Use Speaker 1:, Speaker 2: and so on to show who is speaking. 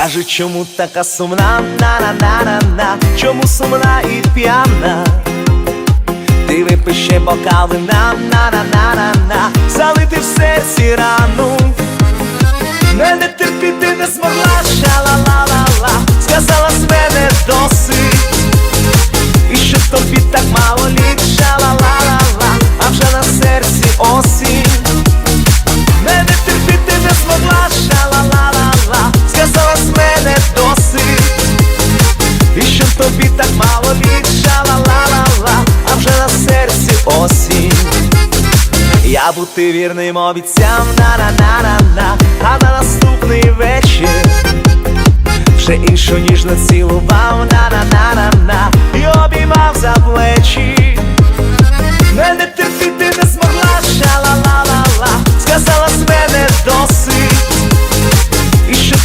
Speaker 1: Скажи, чому така сумна, на-на-на-на-на. Чому сумна і п'яна? Ти випий ще бокали. Нам, на-на-на-на-на. Залити в серці рану. Мене терпіти не змогла, ша-ла-ла-ла-ла. Сказала з мене досить. І що тобі так мало літ, ша-ла-ла-ла-ла. А вже на серці осінь серці осінь. Я бути вірним обіцям на-на-на-на-на. А на наступний вечір. Вже іншу ніжно цілував на-на-на-на-на. І